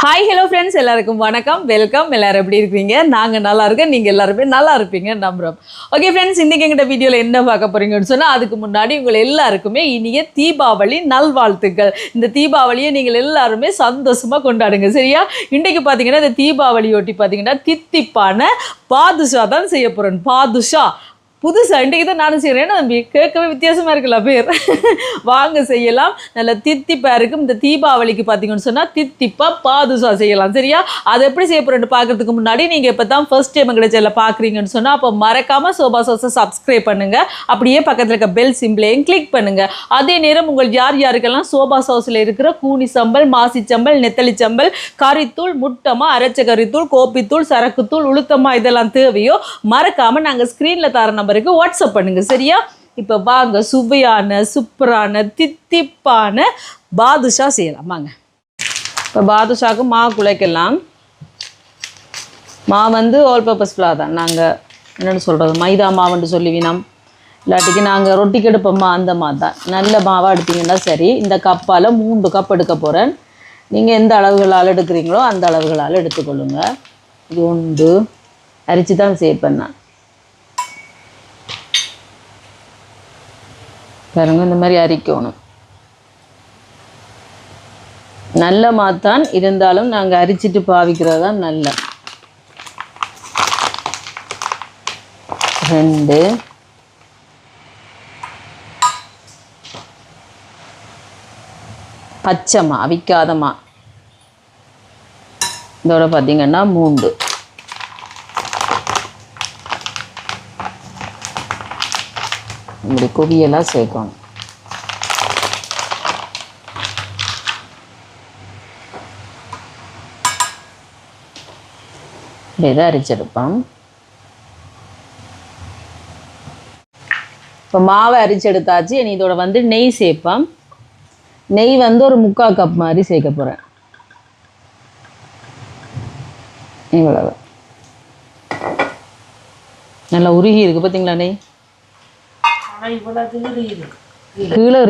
Hi hello friends எல்லாருக்கும் வணக்கம். Welcome எல்லோரும் எப்படி இருக்கீங்க? நாங்கள் நல்லா இருக்கோம். நீங்கள் எல்லாருமே நல்லா இருப்பீங்க நம்புகிறோம் ஓகே ஃப்ரெண்ட்ஸ் இன்றைக்கி எங்கிட்ட வீடியோவில் என்ன பார்க்க போகிறீங்கன்னு சொன்னால் அதுக்கு முன்னாடி உங்கள் எல்லாருக்குமே இனிய தீபாவளி நல்வாழ்த்துக்கள். இந்த தீபாவளியை நீங்கள் எல்லாருமே சந்தோஷமாக கொண்டாடுங்க. சரியா? இன்றைக்கு பார்த்தீங்கன்னா இந்த தீபாவளியொட்டி பார்த்தீங்கன்னா தித்திப்பான பாதுஷா தான் செய்ய போகிறேன் பாதுஷா. புதுசாக இன்றைக்கி தான் நானும் செய்கிறேன் ஏன்னா தம்பி கேட்கவே வித்தியாசமாக இருக்குல்ல பேர் வாங்க செய்யலாம். நல்ல தித்திப்பாக இருக்கும். இந்த தீபாவளிக்கு பார்த்தீங்கன்னு சொன்னால் தித்திப்பாக பாதுஷா செய்யலாம். சரியா? அதை எப்படி செய்ய போகிறேன்னு பார்க்கறதுக்கு முன்னாடி நீங்கள் இப்போ தான் ஃபர்ஸ்ட் டைம் எங்களை சேனலை பார்க்குறீங்கன்னு சொன்னால் அப்போ மறக்காமல் சோபா சோஸை சப்ஸ்கிரைப் பண்ணுங்கள் அப்படியே பக்கத்தில் இருக்க பெல் சிம்பிளையும் கிளிக் பண்ணுங்கள் அதே நேரம் உங்கள் யார் யாருக்கெல்லாம் சோபா சோஸில் இருக்கிற கூனி சம்பல் மாசி சம்பல் நெத்தலி சம்பல் கறித்தூள் முட்டமாக அரைச்ச கறித்தூள் கோப்பித்தூள் சரக்குத்தூள் உளுத்தமாக இதெல்லாம் தேவையோ மறக்காமல் நாங்கள் ஸ்க்ரீனில் தர நம்பருக்கு வாட்ஸ்அப் பண்ணுங்கள் சரியா? இப்போ வாங்க சுவையான சூப்பரான தித்திப்பான பாதுஷா செய்யலாம். வாங்க. இப்போ பாதுஷாவுக்கு மா குழைக்கலாம். மா வந்து ஆல் பர்பஸ் ஃப்ளா தான். நாங்கள் என்னென்னு சொல்கிறது மைதா மாவுன்னு சொல்லுவினோம் இல்லாட்டிக்கு நாங்கள் ரொட்டி கெடுப்போம்மா அந்த மா தான். நல்ல மாவாக எடுத்தீங்கன்னா சரி. இந்த கப்பால் மூன்று கப் எடுக்க போகிறேன் நீங்கள் எந்த அளவுகளால் எடுக்கிறீங்களோ அந்த அளவுகளால் எடுத்துக்கொள்ளுங்க. இது உண்டு. அரிச்சு தான் சேவ் நான். பாருங்க இந்த மாதிரி அரிக்கணும். நல்ல மாத்தான் இருந்தாலும் நாங்கள் அரிச்சிட்டு பாவிக்கிறது தான் நல்ல. ரெண்டு. பச்சைமா அவிக்காதமா இதோட பார்த்தீங்கன்னா மூன்று. இப்படி குவியெல்லாம் சேர்க்கணும். இப்படி தான் அரிச்செடுப்போம்? இப்போ மாவை அரிச்செடுத்தாச்சு இனி இதோட வந்து நெய் சேர்ப்போம். நெய் வந்து ஒரு முக்கால் கப் மாதிரி சேர்க்க போகிறேன் இவ்வளவு. நல்லா உருகி இருக்கு பார்த்தீங்களா நெய் ஆனா இவ்வளவு தீரி இருக்கு கீழே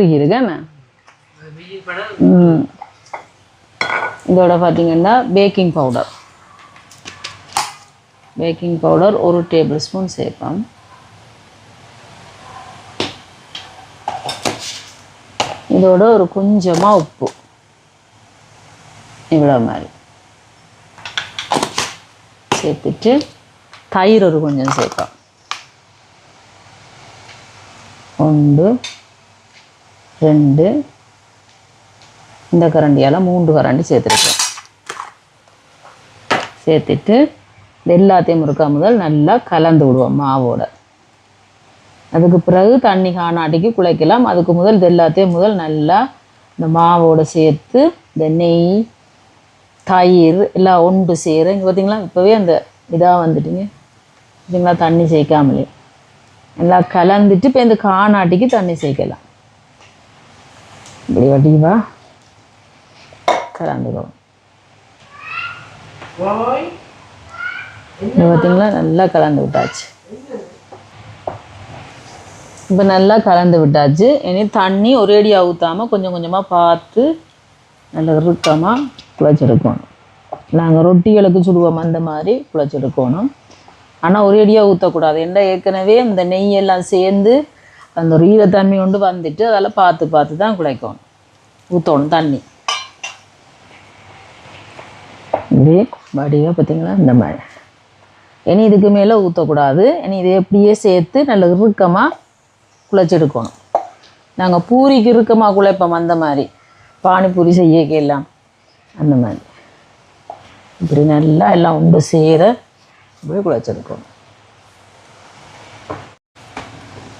இதோட பார்த்தீங்கன்னா பேக்கிங் பவுடர் பேக்கிங் பவுடர் ஒரு டேபிள் ஸ்பூன் சேர்ப்போம் இதோட ஒரு கொஞ்சமாக உப்பு. இவ்வளோ மாதிரி. சேர்த்துட்டு தயிர் ஒரு கொஞ்சம் சேர்ப்போம் ஒன்று ரெண்டு. இந்த கரண்டியால் மூன்று கரண்டி சேர்த்துருக்கேன். சேர்த்துட்டு இது எல்லாத்தையும் முறுக்கா முதல் நல்லா கலந்து விடுவோம் மாவோட. அதுக்கு பிறகு தண்ணி காணாட்டிக்கு குழைக்கலாம். அதுக்கு முதல் இது எல்லாத்தையும் முதல் நல்லா இந்த மாவோட சேர்த்து இந்த நெய் தயிர் எல்லாம் ஒன்று சேர இங்கே பார்த்தீங்களா இப்போவே அந்த இதாக வந்துட்டுங்க. பார்த்தீங்களா தண்ணி சேர்க்காமலே. எல்லாம் கலந்துட்டு இப்போ இந்த காணாட்டிக்கு தண்ணி சேர்க்கலாம். இப்படி வடிவா கலந்துக்கணும். இது பார்த்தீங்களா? நல்லா கலந்து விட்டாச்சு. இப்போ நல்லா கலந்து விட்டாச்சு. இனி தண்ணி ஒரேடியாக ஊற்றாமல் கொஞ்சம் கொஞ்சமாக பார்த்து நல்லா இறுக்கமாக குழச்செடுக்கணும் நாங்கள் ரொட்டிகளுக்கு சுடுவோம் அந்த மாதிரி குழச்செடுக்கணும் ஆனால் ஒரேடியாக ஊற்றக்கூடாது ஏன்னா ஏற்கனவே இந்த நெய் எல்லாம் சேர்ந்து அந்த ஒரு ஈரத்தன்மை கொண்டு வந்துட்டு அதெல்லாம் பார்த்து பார்த்து தான் குழைக்கணும் ஊற்றணும் தண்ணி. இதே வடிவாக பார்த்திங்களா? இந்த மாதிரி. இனி இதுக்கு மேலே ஊற்றக்கூடாது இனி இதை எப்படியே சேர்த்து நல்ல இறுக்கமாக குழைச்செடுக்கணும். நாங்கள் பூரிக்கு இறுக்கமாக குழைப்போம் அந்த மாதிரி. பானிபூரி செய்யக்கு அந்த மாதிரி. இப்படி நல்லா எல்லாம் உண்டு சேர இப்படி குழைச்செடுக்கணும்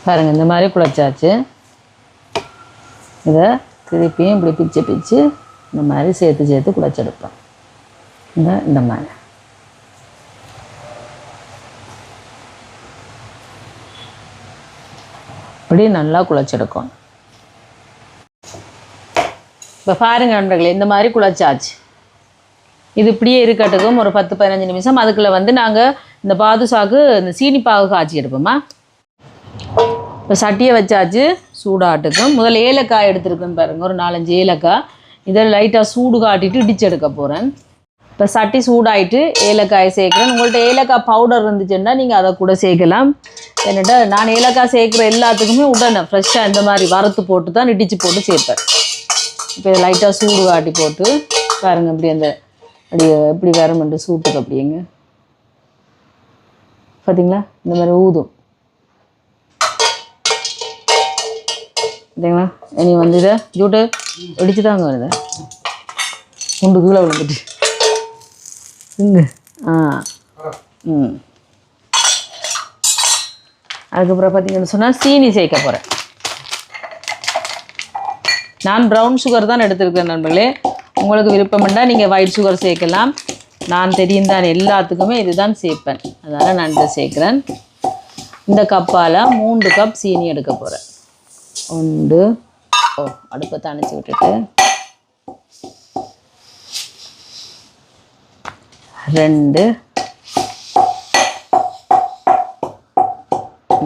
பாருங்கள் இந்த மாதிரி குழைச்சாச்சு. இதை திருப்பியும் இப்படி பிச்சு பிச்சு இந்த மாதிரி சேர்த்து சேர்த்து குழச்செடுப்போம். இந்த இந்த மாதிரி. இப்படி நல்லா குழச்செடுக்கும் இப்போ பாருங்க நண்பர்களே இந்த மாதிரி குழச்சாச்சு. இது இப்படியே இருக்கட்டுக்கும். ஒரு பத்து பதினஞ்சு நிமிஷம். அதுக்குள்ளே வந்து நாங்கள் இந்த பாதுஷாக்கு இந்த சீனி பாகு காய்ச்சி எடுப்போம்மா. இப்போ சட்டியை வச்சாச்சு சூடாட்டுக்கும் முதல்ல ஏலக்காய் எடுத்துருக்கேன் பாருங்க. ஒரு நாலஞ்சு ஏலக்காய். இதை லைட்டாக சூடு காட்டிட்டு இடிச்சு எடுக்க போகிறேன் இப்போ சட்டி சூடாயிட்டு ஏலக்காயை சேர்க்குறேன். உங்கள்கிட்ட ஏலக்காய் பவுடர் இருந்துச்சுன்னா நீங்கள் அதை கூட சேர்க்கலாம். என்னட்டா நான் ஏலக்காய் சேர்க்குற எல்லாத்துக்குமே உடனே ஃப்ரெஷ்ஷாக இந்த மாதிரி வறுத்து போட்டு தான் இடிச்சு போட்டு சேர்ப்பேன். இப்போ இதை லைட்டாக சூடு காட்டி போட்டு பாருங்கள் இப்படி அந்த அப்படி எப்படி வரமெண்டு சூட்டுக்கு அப்படிங்க பார்த்தீங்களா இந்த மாதிரி ஊதும். பார்த்தீங்களா இனி வந்து இதை ஜூட்டு இடிச்சு தாங்க வருது குண்டு கீழே விழுந்துட்டு. இங்க ஆ. ம். அதுக்கப்புறம் பார்த்தீங்கன்னு சொன்னால் சீனி சேர்க்க போகிறேன் நான் ப்ரௌன் சுகர் தான் எடுத்திருக்கேன் நண்பர்களே. உங்களுக்கு விருப்பம்னா நீங்கள் ஒயிட் சுகர் சேர்க்கலாம். நான் தெரியும் தான் எல்லாத்துக்குமே இதுதான் சேர்ப்பேன். அதனால் நான் இதை சேர்க்குறேன். இந்த கப்பால் மூன்று கப் சீனி எடுக்க போகிறேன் ஒன்று ஓ அடுப்பை தணிச்சு விட்டுட்டு. ரெண்டு.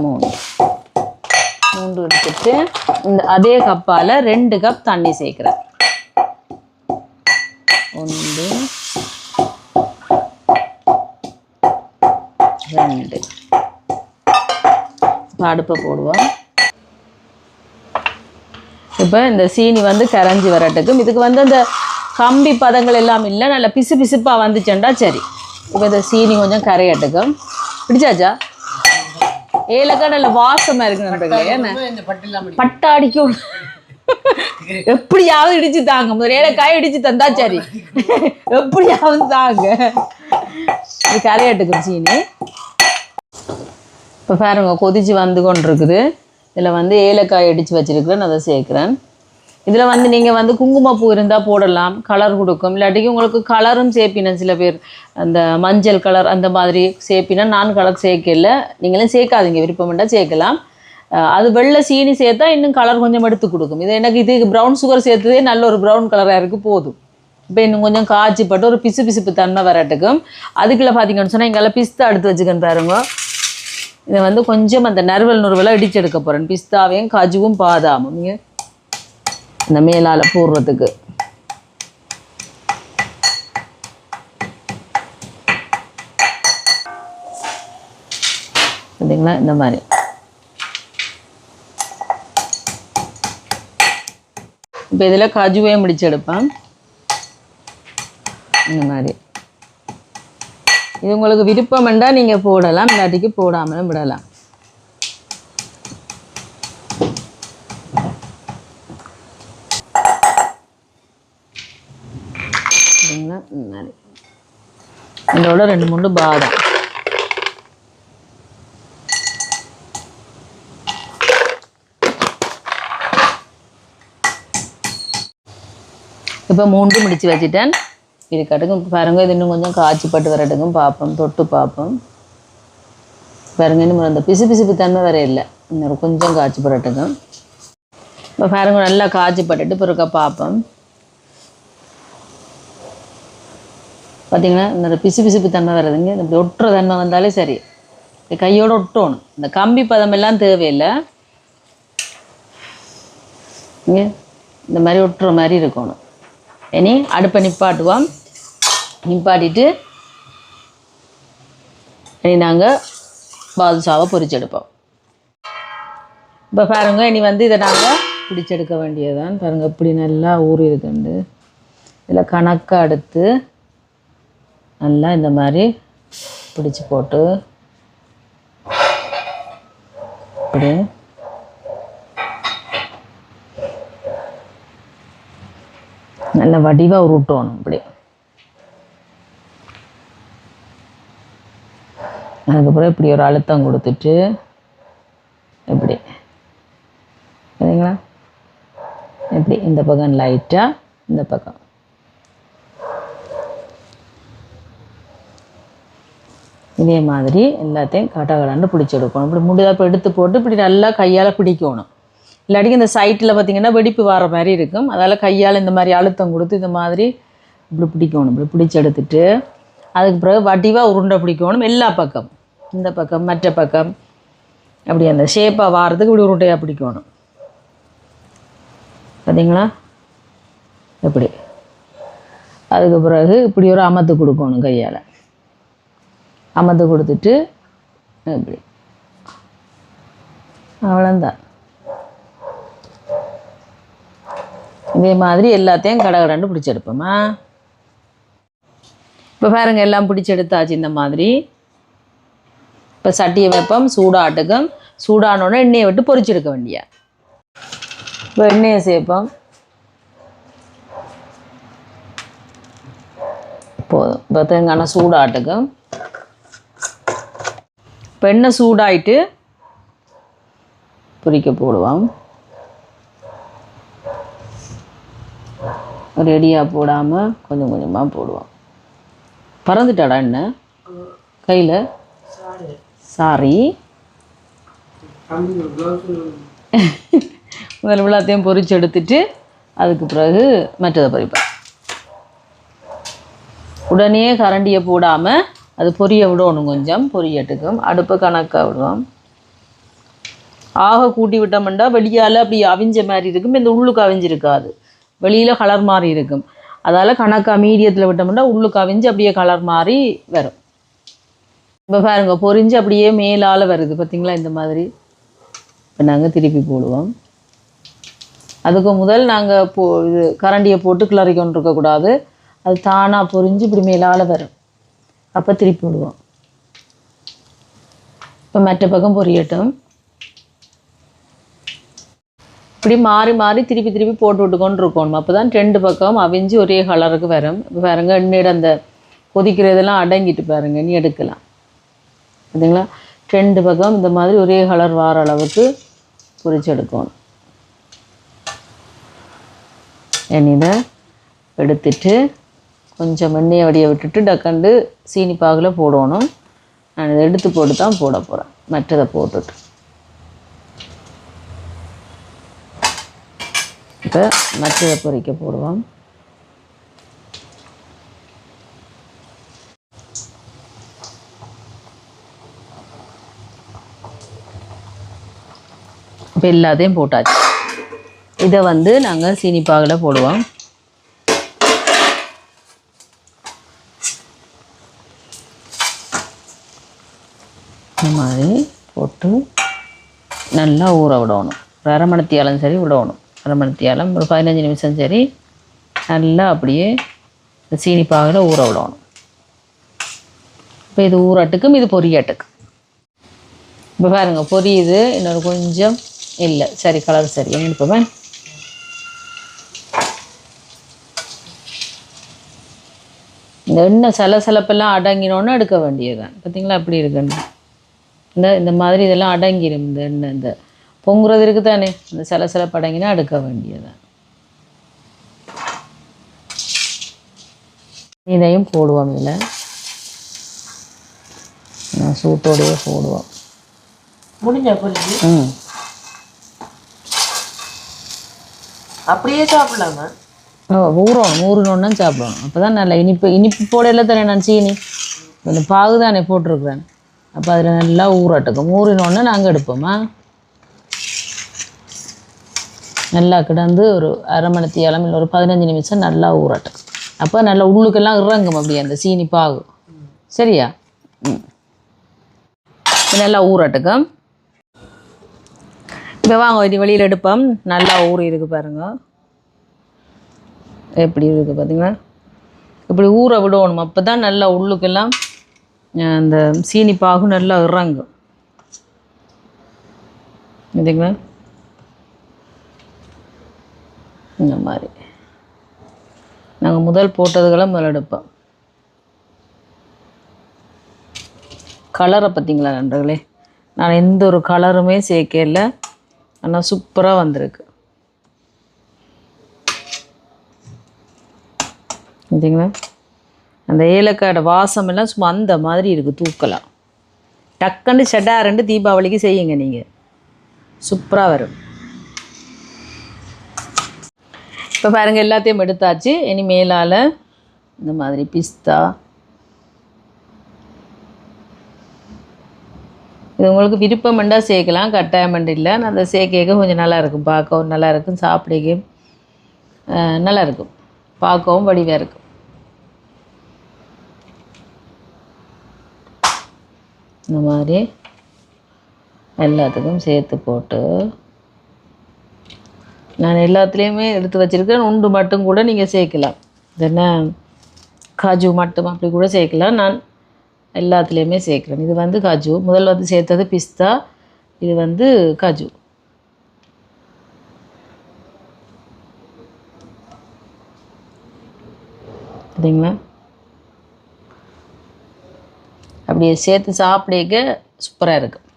மூணு மூன்று எடுத்துட்டு இந்த அதே கப்பால் ரெண்டு கப் தண்ணி சேர்க்குறேன். ஒன்று ரெண்டு இப்ப அடுப்பை போடுவோம் இப்போ இந்த சீனி வந்து கரைஞ்சி வரட்டுக்கும் இதுக்கு வந்து அந்த கம்பி பதங்கள் எல்லாம் இல்லை நல்ல பிசு பிசுப்பாக வந்துச்சுண்டா சரி இப்போ இந்த சீனி கொஞ்சம் கரையட்டுக்கும் பிடிச்சாச்சா ஏலக்காய் நல்ல வாசமாக இருக்கு நண்பர்களே பட்டாடிக்கும் எப்படியாவது இடிச்சு தாங்க. முதல்ல ஏலக்காய் இடிச்சு தந்தா சரி எப்படியாவது தாங்க. இது கரையாட்டுக்கும் சீனி. இப்போ பாருங்க கொதிச்சு வந்து கொண்டு இருக்குது இதில் வந்து ஏலக்காய் இடித்து வச்சிருக்கிறேன் அதை சேர்க்குறேன். இதில் வந்து நீங்கள் வந்து குங்குமப்பூ இருந்தால் போடலாம் கலர் கொடுக்கும். இல்லாட்டிக்கு உங்களுக்கு கலரும் சேர்ப்பினேன் சில பேர். அந்த மஞ்சள் கலர் அந்த மாதிரி சேர்ப்பினா நான் கலர் சேர்க்கல. நீங்களும் சேர்க்காதீங்க விருப்பம்ண்டா சேர்க்கலாம். அது வெள்ளை சீனி சேர்த்தா இன்னும் கலர் கொஞ்சம் எடுத்து கொடுக்கும். இது எனக்கு இது ப்ரௌன் சுகர் சேர்த்ததே நல்ல ஒரு ப்ரௌன் கலராக இருக்குது போதும். இப்போ இன்னும் கொஞ்சம் காய்ச்சப்பட்டு ஒரு பிசு பிசுப்பு தன்மை வரட்டுக்கும். அதுக்குள்ளே பார்த்தீங்கன்னு சொன்னால் எங்களால் பிஸ்தா எடுத்து வச்சுக்கன்னு பாருங்க. இதை வந்து கொஞ்சம் அந்த நறுவல் நுறுவலாக இடிச்சு எடுக்க போகிறேன் பிஸ்தாவையும் காஜுவும் பாதாமும். நீங்கள் இந்த மேலால் போடுறதுக்கு. பார்த்தீங்களா இந்த மாதிரி. இப்போ இதில் காஜுவையும் முடிச்சு எடுப்பேன். இந்த மாதிரி. இது உங்களுக்கு விருப்பம் வேண்டாம் நீங்கள் போடலாம் இல்லாட்டிக்கு போடாமலும் விடலாம். சரிங்களா? இந்த மாதிரி. இதோட ரெண்டு மூணு பாதாம். இப்போ மூன்று முடிச்சு வச்சுட்டேன். இருக்கட்டுக்கும் இப்போ பாருங்க இது இன்னும் கொஞ்சம் காய்ச்சிப்பட்டு வரட்டுக்கும் பார்ப்போம் தொட்டு பார்ப்போம் பாருங்க இன்னும் அந்த பிசு பிசுப்பு தன்மை வர இல்லை. இன்னொரு கொஞ்சம் காய்ச்சி இப்போ பாருங்க நல்லா காய்ச்சிப்பட்டுட்டு பிறக்க பார்ப்போம் பார்த்தீங்கன்னா இந்த பிசு பிசுப்பு தன்மை வர்றதுங்க இந்த ஒட்டுற தன்மை வந்தாலே சரி. கையோடு ஒட்டணும். இந்த கம்பி பதம் எல்லாம் தேவையில்லை. இங்க இந்த மாதிரி ஒட்டுற மாதிரி இருக்கணும். இனி அடுப்பை நிப்பாட்டுவோம். நிப்பாட்டிட்டு இனி நாங்கள் பாதுஷாவை பொரிச்செடுப்போம் இப்போ பாருங்க இனி வந்து இதை நாங்கள் பிடிச்செடுக்க வேண்டியதுதான். பாருங்கள் இப்படி நல்லா ஊறி இருக்குண்டு இதில் கணக்கை அடுத்து நல்லா இந்த மாதிரி பிடிச்சு போட்டு இப்படி நல்ல வடிவாக உருட்டணும் இப்படி அதுக்கப்புறம் இப்படி ஒரு அழுத்தம் கொடுத்துட்டு இப்படி. சரிங்களா? இப்படி இந்த பக்கம் லைட்டாக இந்த பக்கம். இதே மாதிரி எல்லாத்தையும் கடகடன்னு பிடிச்சி எடுக்கணும். இப்படி முடிதா இப்போ எடுத்து போட்டு இப்படி நல்லா கையால் பிடிக்கணும். இல்லாட்டி இந்த சைட்டில் பார்த்திங்கன்னா வெடிப்பு வர மாதிரி இருக்கும். அதால் கையால் இந்த மாதிரி அழுத்தம் கொடுத்து இந்த மாதிரி இப்படி பிடிக்கணும். இப்படி பிடிச்சி எடுத்துட்டு அதுக்கு பிறகு வடிவாக உருண்டை பிடிக்கணும். எல்லா பக்கம். இந்த பக்கம் மற்ற பக்கம். அப்படி அந்த ஷேப்பாக வாரத்துக்கு இப்படி உருண்டையாக பிடிக்கணும். பார்த்தீங்களா இப்படி. அதுக்கு பிறகு இப்படி ஒரு அமர்த்து கொடுக்கணும் கையால். அமர்த்து கொடுத்துட்டு இப்படி. அவ்வளோந்தான் இதே மாதிரி எல்லாத்தையும் கடகடன்னு பிடிச்செடுப்போமா? இப்போ பாருங்க எல்லாம் பிடிச்செடுத்தாச்சு இந்த மாதிரி. இப்போ சட்டியை வைப்போம் சூடாட்டுக்கும் சூடானோடனே எண்ணெயை விட்டு பொரிச்செடுக்க வேண்டிய. இப்போ எண்ணெயை சேர்ப்போம். போதும். இப்போ தேங்காய் சூடாட்டுக்கும் இப்போ எண்ணெய் சூடாயிட்டு பொறிக்க போடுவோம். ரெடியாக போடாமல் கொஞ்சம் கொஞ்சமாக போடுவோம் பறந்துட்டாடா என்ன? கையில்? சாரி. முதல் தம்பி க்ளவுஸ் எல்லாத்தையும் எடுத்துட்டு அதுக்கு பிறகு மற்றதை பொரிப்பேன் உடனே கரண்டியை போடாமல் அது பொரிய விடணும் கொஞ்சம் பொரியட்டுக்கும் அடுப்பை கணக்காக விடுவோம் ஆக கூட்டி விட்டோம்னா வெளியால் அப்படி அவிஞ்ச மாதிரி இருக்கும். இந்த உள்ளுக்கு அவிஞ்சிருக்காது. வெளியில் கலர் மாதிரி இருக்கும். அதால் கணக்காக மீடியத்தில் விட்டோம்னா உள்ளுக்கு அவிஞ்சு அப்படியே கலர் மாதிரி வரும். இப்போ பாருங்கள் பொரிஞ்சு அப்படியே மேலால் வருது. பார்த்தீங்களா இந்த மாதிரி. இப்போ நாங்கள் திருப்பி போடுவோம். அதுக்கு முதல் நாங்கள் போ இது கரண்டியை போட்டு கிளறி கொண்டு இருக்கக்கூடாது அது தானாக பொரிஞ்சு இப்படி மேலால் வரும். அப்போ திருப்பி விடுவோம் இப்போ மற்ற பக்கம் பொரியட்டும். இப்படி மாறி மாறி திருப்பி திருப்பி போட்டு விட்டு கொண்டு இருக்கணும் அப்போ தான் ரெண்டு பக்கம் அவிஞ்சு ஒரே கலருக்கு வரும். இப்போ பாருங்க எண்ணெயோட அந்த கொதிக்கிறதெல்லாம் அடங்கிட்டு பாருங்க நீ எடுக்கலாம். பார்த்தீங்களா ரெண்டு பக்கம் இந்த மாதிரி ஒரே கலர் வார அளவுக்கு பொறிச்சு எடுக்கணும். எண்ணெயில் எடுத்துட்டு கொஞ்சம் எண்ணெயை வடிய விட்டுட்டு டக்கண்டு சீனி பாகில் போடணும். நான் இதை எடுத்து போட்டு தான் போட போகிறேன் மற்றதை போட்டுட்டு. இப்போ மற்றதை பொரிக்க போடுவோம். இப்போ எல்லாத்தையும் போட்டாச்சு. இதை வந்து நாங்கள் சீனிப்பாகில் போடுவோம். இந்த மாதிரி போட்டு நல்லா ஊற விடணும். ஒரு அரை சரி விடணும். அரை மணித்தியாலம் ஒரு பதினஞ்சு நிமிஷம் சரி நல்லா அப்படியே இந்த சீனிப்பாகில் ஊற விடணும். இப்போ இது ஊராட்டுக்கும் இது பொரியாட்டுக்கும். இப்போ பாருங்க பொரியுது. இன்னொரு கொஞ்சம் இல்லை. சரி கலர் சரி. எடுப்போமே இந்த எண்ணெய் சலசலப்பெல்லாம் அடங்கினோன்னு எடுக்க வேண்டியதுதான். பார்த்தீங்களா அப்படி இருக்குன்னு இந்த இந்த மாதிரி இதெல்லாம் அடங்கிடும் இந்த எண்ணெய் இந்த பொங்குறது இருக்கு தானே இந்த சலசலப்பு அடங்கினா எடுக்க வேண்டியதுதான் இதையும் போடுவோம் இதில். நான் சூட்டோடையே போடுவோம். முடிஞ்சா பொரிஞ்சு ம். அப்படியே சாப்பிடலாமா ஓ ஊறணும் ஊறணுன்னு சாப்பிடணும். அப்போ தான் நல்லா இனிப்பு இனிப்பு போடையில தானே நான் சீனி? இந்த பாகு தானே போட்டிருக்கிறேன். அப்போ அதில் நல்லா ஊறட்டுக்கும் ஊறினோடனே நாங்கள் எடுப்போமா? நல்லா கிடந்து ஒரு அரை மணித்தி இல்லை ஒரு பதினஞ்சு நிமிஷம் நல்லா ஊறட்டும். அப்போ நல்லா உள்ளுக்கெல்லாம் இறங்கும் அப்படியே அந்த சீனி பாகு. சரியா? ம். நல்லா ஊறட்டுக்கும் இப்போ வாங்க இது வெளியில் எடுப்போம். நல்லா ஊறி இருக்கு பாருங்க. எப்படி இருக்குது பார்த்தீங்கன்னா இப்படி ஊற விடணும். அப்போ தான் நல்லா உள்ளுக்கெல்லாம் அந்த சீனி பாகு நல்லா இறங்கும். பார்த்தீங்களா இந்த மாதிரி. நாங்கள் முதல் போட்டதுகளை முதல் எடுப்போம். கலரை பார்த்தீங்களா நண்பர்களே? நான் எந்த ஒரு கலருமே சேர்க்கல. ஆனால் சூப்பராக வந்திருக்கு. பார்த்தீங்களா? அந்த ஏலக்காயோட வாசம் எல்லாம் சும்மா அந்த மாதிரி இருக்குது தூக்கலாம் டக்குன்னு ஷட்டா ரெண்டு தீபாவளிக்கு செய்யுங்க நீங்கள் சூப்பராக வரும். இப்போ பாருங்கள் எல்லாத்தையும் எடுத்தாச்சு. இனி மேலால் இந்த மாதிரி பிஸ்தா. இது உங்களுக்கு விருப்பமெண்டா சேர்க்கலாம் கட்டாயம் இல்லை. நான் அந்த சேர்க்க கொஞ்சம் நல்லாயிருக்கும் பார்க்கவும் நல்லாயிருக்கும் சாப்பிடக்கும் நல்லா இருக்கும். பார்க்கவும் வடிவாக இருக்கும். இந்த மாதிரி எல்லாத்துக்கும் சேர்த்து போட்டு நான் எல்லாத்துலேயுமே எடுத்து வச்சுருக்கேன் உண்டு மட்டும் கூட நீங்கள் சேர்க்கலாம். இது என்ன? காஜு மட்டும் அப்படி கூட சேர்க்கலாம். நான் எல்லாத்துலேயுமே சேர்க்குறேன். இது வந்து காஜு. முதல் வந்து சேர்த்தது பிஸ்தா. இது வந்து காஜு. சரிங்களா? அப்படியே சேர்த்து சாப்பிடக்க சூப்பராக இருக்கும்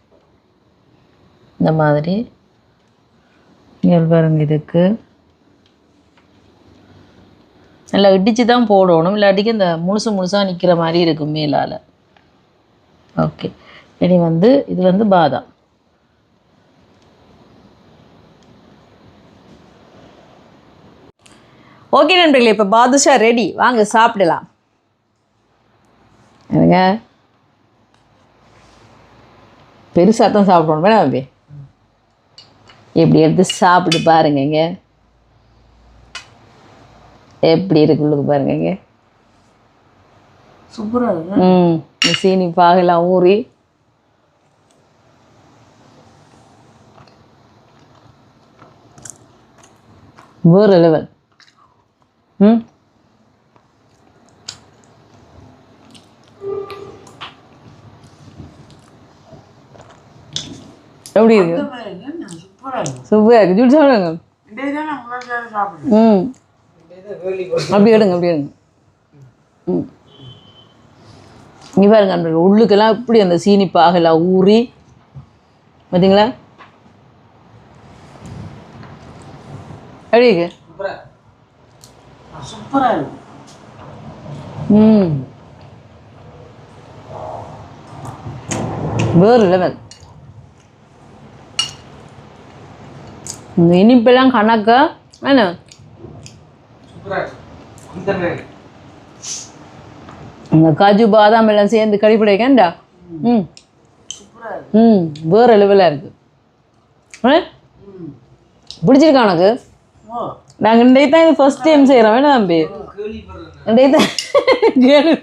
இந்த மாதிரி. இங்கே பாருங்க இதுக்கு. நல்லா இடித்து தான் போடணும் இல்லாட்டிக்கு இந்த முழுசு முழுசாக நிற்கிற மாதிரி இருக்கும் மேலால். ஓகே. இனி வந்து இது வந்து பாதாம். ஓகே நண்பர்களே இப்போ பாதுஷா ரெடி வாங்க சாப்பிடலாம். என்னங்க? பெருசாக தான் சாப்பிடணும். வேணாம் தம்பி. இப்படி எடுத்து சாப்பிட்டு பாருங்கங்க. எப்படி இருக்கு உள்ளுக்கு பாருங்கங்க. சூப்பராக இருக்கு ம் சீனி பாகெல்லாம் ஊறி. வேறு லெவல் ம். எப்படி இருக்கு? சூப்பராக இருக்கு. ஜூட் சாப்பிடுங்க ம். அப்படி எடுங்க அப்படி எடுங்க. ம். இங்கே பாருங்க நண்பர்களே, உள்ளுக்கெல்லாம் இப்படி அந்த சீனி பாகெல்லாம் ஊறி பார்த்தீங்களா எப்படி இருக்கு? சூப்பராக இருக்கு. ம். வேறு லெவல் இந்த இனிப்பெல்லாம் கணக்கா? என்ன? இந்த காஜு பாதாம் எல்லாம் சேர்ந்து கடிப்பிடிக்கண்டா ம். ம் வேறு லெவலாக இருக்கு. ஆ? ம் பிடிச்சிருக்கா உனக்கு? நாங்கள் இன்றைக்கு தான் இது ஃபர்ஸ்ட் டைம் செய்கிறோம் வேணா தம்பி? இன்றைக்கு தான் கேள்வி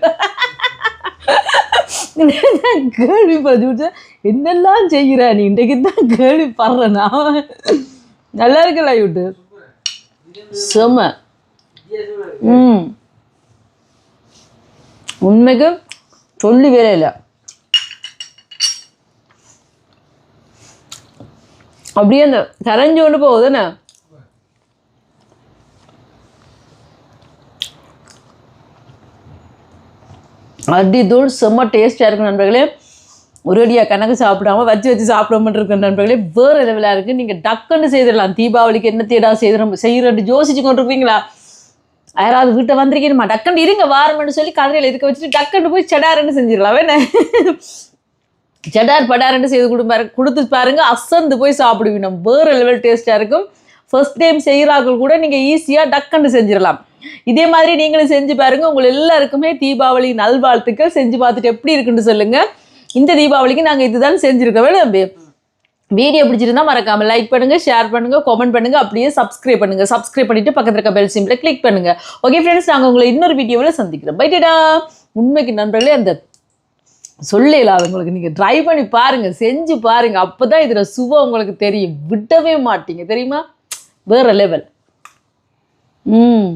கேள்விப்படுச்சு என்னெல்லாம் செய்கிற நீ? இன்றைக்கு தான் கேள்விப்படுறேன் நான். நல்லா இருக்குல்ல யூட்டு செம்ம ம். உண்மைக்கு சொல்லி வேலை இல்லை. அப்படியே அந்த கரைஞ்சு கொண்டு போகுதுண்ணே அடி தூள் செம்ம டேஸ்டாக இருக்கும் நண்பர்களே. ஒரேடியாக கணக்கு சாப்பிடாம வச்சு வச்சு சாப்பிடாம இருக்க நண்பர்களே வேறு லெவலாக இருக்குது நீங்கள் டக்குன்னு செய்திடலாம். தீபாவளிக்கு என்ன தேடா செய்கிறோம் செய்கிறோம் யோசிச்சு கொண்டு இருப்பீங்களா யாராவது வீட்டை வந்திருக்கீங்கம்மா டக்குன்னு இருங்க வாரம்னு சொல்லி கதிரையில் இருக்க வச்சுட்டு டக்குன்னு போய் செடாருன்னு செஞ்சிடலாம். வேணே செடார் படாருன்னு செய்து கொடுப்பாரு. கொடுத்து பாருங்கள் அசந்து போய் சாப்பிடுவீங்க. வேறு லெவல் டேஸ்ட்டாக இருக்கும். ஃபர்ஸ்ட் டைம் செய்கிறாக்கள் கூட நீங்கள் ஈஸியாக டக்குன்னு செஞ்சிடலாம். இதே மாதிரி நீங்களும் செஞ்சு பாருங்கள் உங்கள் எல்லாருக்குமே தீபாவளி நல்வாழ்த்துக்கள். செஞ்சு பார்த்துட்டு எப்படி இருக்குன்னு சொல்லுங்கள் இந்த தீபாவளிக்கு நாங்கள் இதுதான் செஞ்சுருக்கோம். தம்பி வீடியோ பிடிச்சிருந்தா மறக்காம லைக் பண்ணுங்க ஷேர் பண்ணுங்க கமெண்ட் பண்ணுங்க அப்படியே சப்ஸ்கிரைப் பண்ணுங்க. சப்ஸ்கிரைப் பண்ணிட்டு பக்கத்துல இருக்க பெல் சிம்பிள கிளிக் பண்ணுங்க. ஓகே ஃப்ரெண்ட்ஸ் நாங்கள் உங்களை இன்னொரு வீடியோவில் சந்திக்கிறோம். பைட்டடா உண்மைக்கு நண்பர்களே அந்த சொல்லல அது உங்களுக்கு நீங்கள் ட்ரை பண்ணி பாருங்க செஞ்சு பாருங்க. அப்பதான் இதில் சுவை உங்களுக்கு தெரியும். விடவே மாட்டீங்க. தெரியுமா? வேற லெவல் ம்.